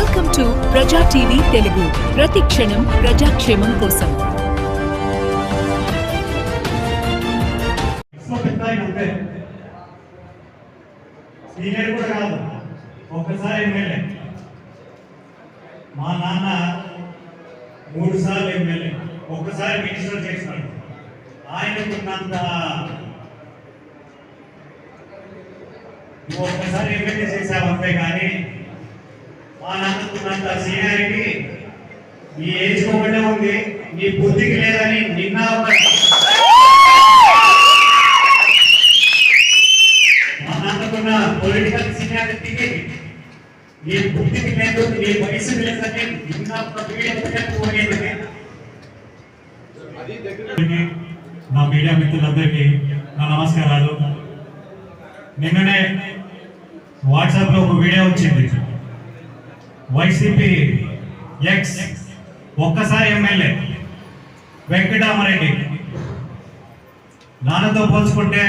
Welcome to Praja TV Telugu ప్రతి క్షణం ప్రజాక్షేమం కోసం. సో సీనియర్ కూడా కాదు ఒక్కసారి ఎమ్మెల్యే. మా నాన్న మూడు సార్లు ఎమ్మెల్యే ఒకసారి మినిస్టర్ చేసినాడు ఆయనకున్నంత ఒక్కసారి ఎమ్మెల్యే చేశావు అంతే కానీ మా సీనియారిటీ మీ ఏజ్ ఒకటే ఉంది మీ బుద్ధికి లేదని నిన్న ఒక పొలిటికల్ సీనియారిటీకి మీ బుద్ధికి లేదు మీ వయసు లేదని నిన్న ఒక వీడియో నా మీడియా మిత్రులందరికీ నా నమస్కారాలు. నిన్ననే వాట్సాప్లో ఒక వీడియో వచ్చింది. వైసీపీ ఎక్స్ ఒక్కసారి ఎమ్మెల్యే వెంకటామరెడ్డి. నాన్నతో పోల్చుకుంటే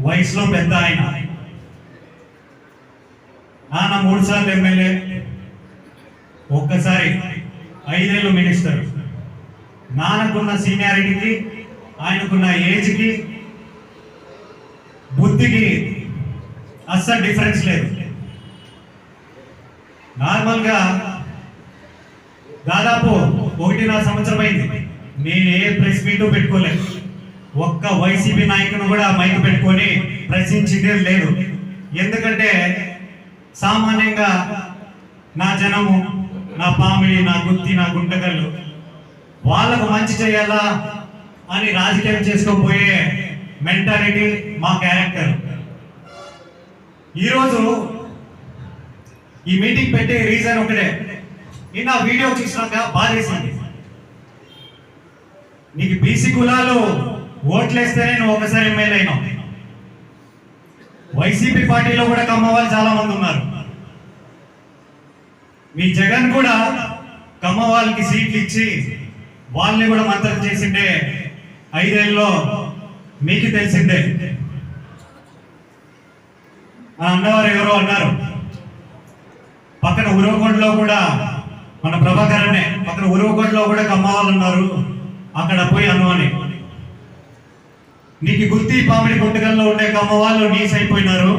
వయసులో పెద్ద ఆయన. నాన్న మూడు సార్లు ఎమ్మెల్యే ఒక్కసారి ఐదేళ్ళు మినిస్టర్. నాన్నకున్న సీనియారిటీకి ఆయనకున్న ఏజ్కి బుద్ధికి అస్సలు డిఫరెన్స్ లేదు. నార్మల్గా దాదాపు ఒకటిన్నర సంవత్సరం అయింది. నేను ఏ ప్రెస్ మీట్ పెట్టుకోలేదు ఒక్క వైసీపీ నాయకుని కూడా మైక్ పెట్టుకొని ప్రశ్నించిందే లేదు. ఎందుకంటే సామాన్యంగా నా జనము నా పామిడి నా గుత్తి నా గుంటకల్లు వాళ్ళకు మంచి చేయాలా అని రాజకీయం చేసుకోపోయే మెంటాలిటీ మా క్యారెక్టర్. ఈరోజు ఈ మీటింగ్ పెట్టే రీజన్ ఒకటే. నిన్న వీడియో చూసినాక బాధేసింది. నీకు బీసీ కులాలు ఓట్లేస్తేనే నువ్వు ఒకసారి ఎమ్మెల్యే అయినావు. వైసీపీ పార్టీలో కూడా కమ్మ వాళ్ళు చాలా మంది ఉన్నారు. మీ జగన్ కూడా కమ్మ వాళ్ళకి సీట్లు ఇచ్చి వాళ్ళని కూడా మంత్రం చేసిండే. ఐదేళ్ళలో మీకు తెలిసిందే. అన్నవారు ఎవరో అన్నారు. పక్కన ఉరవకొండలో కూడా మన ప్రభాకరనే అనే పక్కన ఉరవకొండలో కూడా కమ్మవాళ్ళు ఉన్నారు. అక్కడ పోయి అనువని నీకు గుర్తి పామిడి గుంటకల్లో ఉండే కమ్మ వాళ్ళు నీస్ అయిపోయినారు.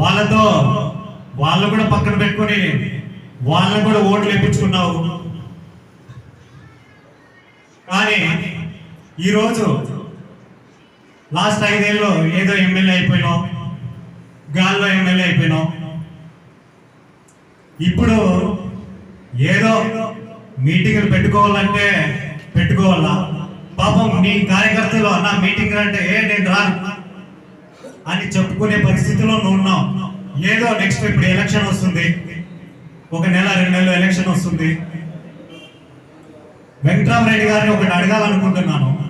వాళ్ళతో వాళ్ళు కూడా పక్కన పెట్టుకొని వాళ్ళని కూడా ఓట్లు వేయించుకున్నావు కానీ ఈరోజు లాస్ట్ ఐదేళ్ళు ఏదో ఎమ్మెల్యే అయిపోయినావు. గాల్లో ఎమ్మెల్యే అయిపోయినావు. ఇప్పుడు ఏదో మీటింగ్లు పెట్టుకోవాలంటే పెట్టుకోవాలా? పాపం నీ కార్యకర్తలు అన్న మీటింగ్ అంటే ఏ నేను రాను. అని చెప్పుకునే పరిస్థితిలో నువ్వు ఉన్నావు. ఏదో నెక్స్ట్ ఇప్పుడు ఎలక్షన్ వస్తుంది. ఒక నెల రెండు నెలలు ఎలక్షన్ వస్తుంది. వెంకటరామరెడ్డి గారిని ఒకటి అడగాలనుకుంటున్నాను.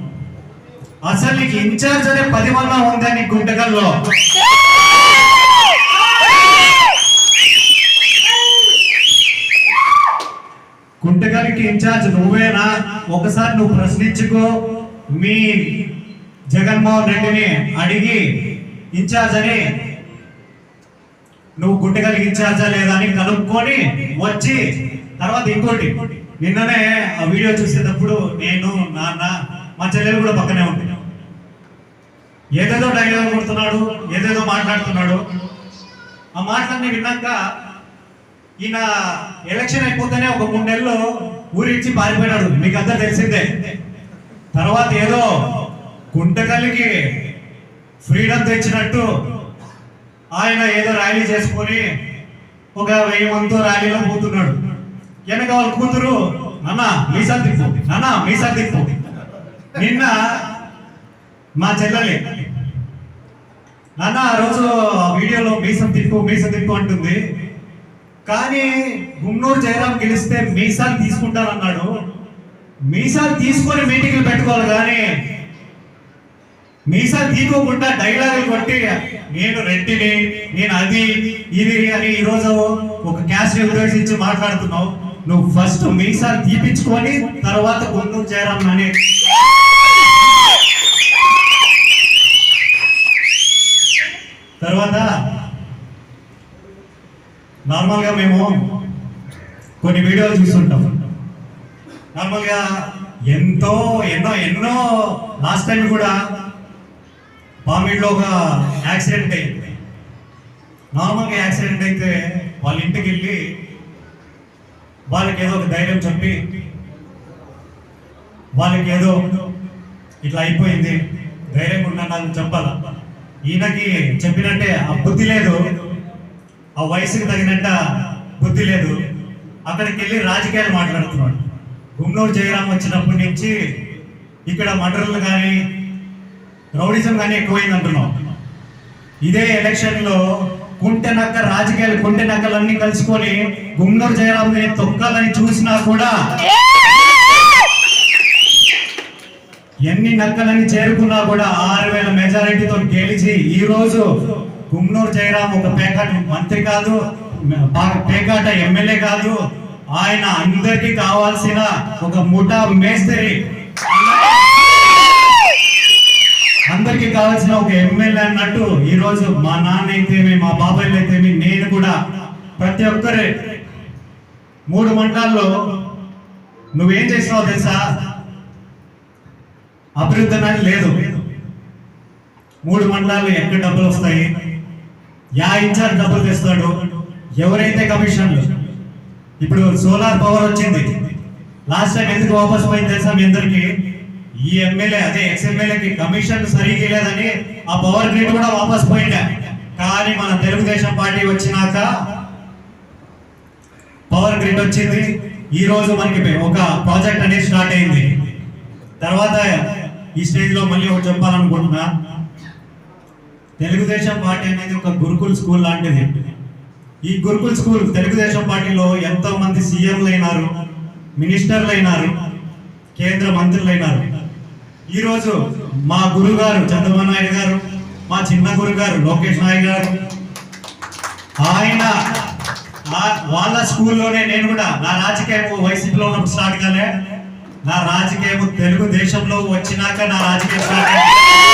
అసలు నీకు ఇన్ఛార్జ్ అనే పది మంది ఉందా నీ గుంటకల్లో గుంటకల్కి ఇన్ఛార్జ్ నువ్వేనా? ఒకసారి నువ్వు ప్రశ్నించుకో. మీ జగన్మోహన్ రెడ్డిని అడిగి ఇన్ఛార్జ్ అని నువ్వు గుంటకల్కి ఇన్ఛార్జా లేదా అని కనుక్కొని వచ్చి తర్వాత ఇంకోటి నిన్ననే ఆ వీడియో చూసేటప్పుడు నేను నాన్న మా చెల్లెలు కూడా పక్కనే ఉంది. ఏదేదో డైలాగ్ కొడుతున్నాడు ఏదేదో మాట్లాడుతున్నాడు. ఆ మాటలన్నీ విన్నాక ఈయన ఎలక్షన్ అయిపోతేనే ఒక మూడు నెలలు ఊరించి పారిపోయినాడు. మీకు అంతా తెలిసిందే. తర్వాత ఏదో గుంటకల్లికి ఫ్రీడమ్ తెచ్చినట్టు ఆయన ఏదో ర్యాలీ చేసుకొని ఒక వెయ్యి మందితో ర్యాలీలో పోతున్నాడు. వెనక వాళ్ళ కూతురు? నాన్న మీసా తిప్పు. నాన్న మీసా తిప్పు. నిన్న మా చెల్లెలి నాన్న ఆ రోజు వీడియోలో మీసం తిప్పు మీసం తిప్పు అంటుంది. కానీ గున్నూరు జయరాం గెలిస్తే మీసాలు తీసుకుంటానన్నాడు. మీసాలు తీసుకొని మీటింగ్లు పెట్టుకోవాలి కానీ మీసాలు తీసుకోకుండా డైలాగులు కొట్టి నేను రెడ్డిని నేను అది ఇది అని ఈరోజు ఒక క్యాస్ట్ ఉద్దేశించి మాట్లాడుతున్నావు. నువ్వు ఫస్ట్ మీసాలు తీపించుకొని తర్వాత గున్నూరు అని తర్వాత నార్మల్గా మేము కొన్ని వీడియోలు చూస్తుంటాం. నార్మల్గా ఎంతో ఎన్నో ఎన్నో లాస్ట్ టైం కూడా పామిడిలో ఒక యాక్సిడెంట్ అయింది. నార్మల్గా యాక్సిడెంట్ అయితే వాళ్ళ ఇంటికి వెళ్ళి వాళ్ళకి ఏదో ఒక ధైర్యం చెప్పి వాళ్ళకి ఏదో ఇట్లా అయిపోయింది. ధైర్యంగా ఉన్నాను చెప్పాల? ఈయనకి చెప్పినట్టే ఆ బుద్ధి లేదు. ఆ వయసుకి తగినట్ట బుద్ధి లేదు. అక్కడికి వెళ్ళి రాజకీయాలు మాట్లాడుతున్నాడు. గుమ్నూరు జయరాం వచ్చినప్పటి నుంచి ఇక్కడ మర్డర్లు కానీ రౌడిజం కానీ ఎక్కువైంది అంటున్నాం ఇదే ఎలక్షన్లో కుంటె నక్క రాజకీయాలు కుంటె నక్కలన్నీ కలుసుకొని గుమ్నూరు జయరాంని తొక్కాలని చూసినా కూడా ఎన్ని నక్కలని చేరుకున్నా కూడా ఆరు వేల మెజారిటీతో గెలిచి ఈ రోజు గుమ్నూరు జయరాం ఒక పేకాట మంత్రి కాదు పేకాట ఎమ్మెల్యే కాదు. ఆయన అందరికి కావాల్సిన ఒక ముఠా మేస్త్రి. అందరికి కావాల్సిన ఒక ఎమ్మెల్యే అన్నట్టు ఈ రోజు మా నాన్న అయితేమి మా బాబాయ్లు అయితేమి నేను కూడా ప్రతి ఒక్కరి మూడు మండలాల్లో నువ్వేం చేసినావు తెలుసా? అభివృద్ధి అనేది లేదు. మూడు మండలాలు ఎక్కడ డబ్బులు వస్తాయి? యా ఇన్ఛార్జ్ డబ్బులు తెస్తాడు ఎవరైతే కమిషన్లు? ఇప్పుడు సోలార్ పవర్ వచ్చింది. లాస్ట్ టైం ఎందుకు వాపస్ పోయింది తెలుసా మీ అందరికి? ఈ ఎమ్మెల్యే అదే ఎక్స్ఎమ్మెల్యేకి కమిషన్ సరిగ్గా లేదని ఆ పవర్ గ్రిడ్ కూడా వాపస్ పోయిండే కానీ మన తెలుగుదేశం పార్టీ వచ్చినాక పవర్ గ్రిడ్ వచ్చింది. ఈ రోజు మనకి ఒక ప్రాజెక్ట్ అనేది స్టార్ట్ అయింది. తర్వాత ఈ స్టేజ్లో మళ్ళీ ఒకటి చెప్పాలనుకుంటున్నా. తెలుగుదేశం పార్టీ అనేది ఒక గురుకుల్ స్కూల్ లాంటిది. ఈ గురుకుల్ స్కూల్ తెలుగుదేశం పార్టీలో ఎంతో మంది సీఎంలు అయినారు మినిస్టర్లు అయినారు కేంద్ర మంత్రులు అయినారు ఈరోజు మా గురుగారు చంద్రబాబు నాయుడు గారు మా చిన్న గురుగారు లోకేష్ నాయుడు గారు ఆయన వాళ్ళ స్కూల్లోనే నేను కూడా నా రాజకీయం వైసీపీలో ఉన్నప్పుడు స్టార్ట్ కాలే. నా రాజకీయం తెలుగుదేశంలో వచ్చినాక నా రాజకీయం స్టార్ట్